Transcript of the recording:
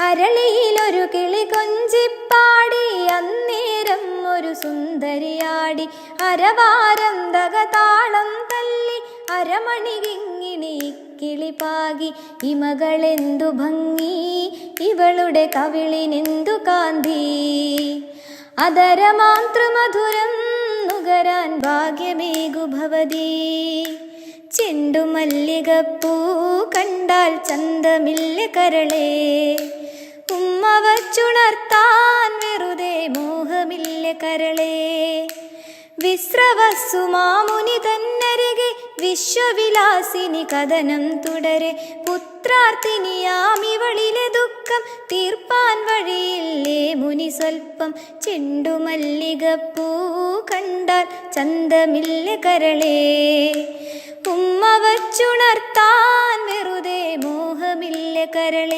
അരളിയിലൊരു കിളി കൊഞ്ചിപ്പാടി അന്നേരം ഒരു സുന്ദരിയാടി. അരവാരം താളം തല്ലി അരമണി കിങ്ങിണി കിളി പാകി. ഇമകളെന്തു ഭംഗി ഇവളുടെ കവിളിനെന്തു കാന്തി. അതരമാതൃമധുരം നുകരാൻ ഭാഗ്യമേകു ഭവതി. ചെണ്ടുമല്ലികപ്പൂ കണ്ടാൽ ചന്തമില്ല കരളേ. വച്ചുണർത്താൻ വെറുതെ മോഹമില്ല കരളേ. വിശ്രവസുമാമുനി തന്നരികെ വിശ്വവിലാസിനി കഥനം തുടരെ. പുത്രാർത്ഥിനിയാമിവളിലെ ദുഃഖം തീർപ്പാൻ വഴിയില്ലേ മുനി സ്വൽപ്പം. ചെണ്ടുമല്ലികപ്പൂ കണ്ടാൽ ചന്തമില്ല കരളേ. ഉമ്മ വച്ചുണർത്താൻ വെറുതെ മോഹമില്ല കരളേ.